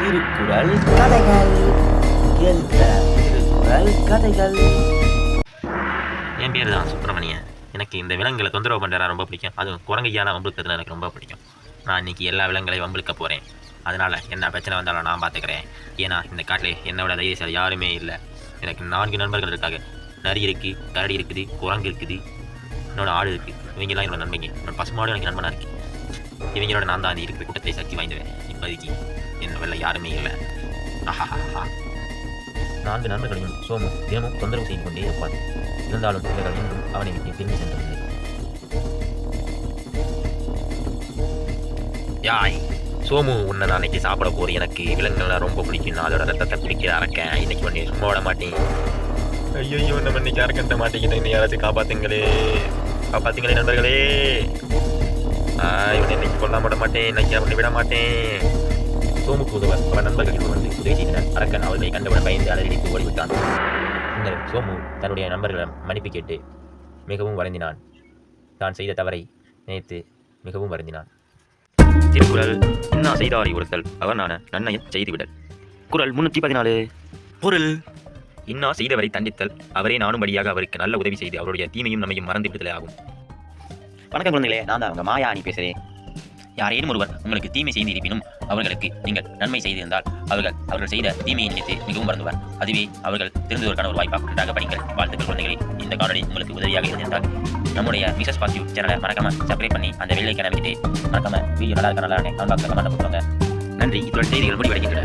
திருக்குறள். கதைகள். திருக்குறள். கதைகள். என் பேர் தான் சுப்பிரமணியன். எனக்கு இந்த விலங்குகளை தொந்தரவு பண்ணுறா ரொம்ப பிடிக்கும். அதுவும் குரங்கையான வம்பிழுக்கிறது எனக்கு ரொம்ப பிடிக்கும். நான் இன்னைக்கு எல்லா விலங்குகளையும் வம்பிழுக்க போகிறேன் அதனால் என்ன பிரச்சனை வந்தாலும் நான் பார்த்துக்கிறேன் ஏன்னா இந்த காட்டில் என்னோட தைரியசாலி யாருமே இல்லை. எனக்கு நான்கு நண்பர்கள் இருக்காங்க. நரி இருக்குது கரடி இருக்குது குரங்கு இருக்குது. என்னோட ஆடு இருக்குது இவங்கெல்லாம் என்னோட நண்பங்க. என்னோட பசுமாடு எனக்கு நண்பனாக இருக்குது இவங்களோட நான் தான் இருக்கிற கூட்டத்தை சக்தி வாய்ந்தவன். இப்போதைக்கு யாருமே இல்லை. நான்கு நண்பர்களையும் சோமு தினமும் தொந்தரவு செய்து கொண்டே இருப்பார். இருந்தாலும் இவர்கள் இன்றும் அவனை விட்டு திரும்பி சென்றதில்லை. யாய் சோமு உன்னை நான் இன்னைக்கு சாப்பிட போறேன். எனக்கு விலங்குகள்லாம் ரொம்ப பிடிக்கும். அதோட ரத்தத்தை குடிக்க அறக்கேன் இன்னைக்கு பண்ணி சும்மா விட மாட்டேன். ஐயோ நம்ம இன்னைக்கு அறக்கட்ட மாட்டேங்கிட்டேன் இன்னும் யாராச்சும் காப்பாத்துங்களே. காப்பாத்துங்களே நண்பர்களே. இவனை இன்னைக்கு கொல்ல விட மாட்டேன். இன்னைக்கு அவனை விட மாட்டேன். சோமுக்கு உதவ அவன் வந்து உதவி செய்தனர் அரக்கன் அவர்களை கண்டவுடன் பயந்து அலறிடித்து ஓடிவிட்டான். பின்னர் சோமு தன்னுடைய நண்பர்களிடம் மன்னிப்பு கேட்டு மிகவும் வருந்தினான். தான் செய்த தவறை நினைத்து மிகவும் வருந்தினான். திருக்குறள் இன்னா செய்தாரை ஒருத்தல் அவர் நான நன்னயம் செய்துவிடல். குரல் முன்னூற்றி பதினாலு. பொருள் இன்னா செய்தவரை தண்டித்தல் அவரே நானும்படியாக அவருக்கு நல்ல உதவி செய்து அவருடைய தீமையும் நம்மையும் மறந்து விடுதலை ஆகும். வணக்கம் குழந்தைகளே நான் தான் அவங்க மாயா பேசுகிறேன் யாரேனும் ஒருவர் உங்களுக்கு தீமை செய்து இருப்பினும் அவர்களுக்கு நீங்கள் நன்மை செய்திருந்தால் அவர்கள் அவர்கள் செய்த தீமையை நினைத்து மிகவும் வருந்துவார். அதுவே அவர்கள் திருந்துவதற்கான ஒரு வாய்ப்பாக நன்றாக படிங்கள். வாழ்த்துக்கள் குழந்தைகளே இந்த காணொலி உங்களுக்கு உதவியாக இருந்திருந்தால் நம்முடைய மிசஸ் பாசிவ் சேனலை மறக்காம சப்ஸ்கிரைப் பண்ணி அந்த வெள்ளை கிளம்பிட்டு மறக்காம வீடியோ நல்லா இருக்க நல்லா கமெண்ட் நன்றி. இத்துடன் செய்திகள் முடிவடைகின்றன.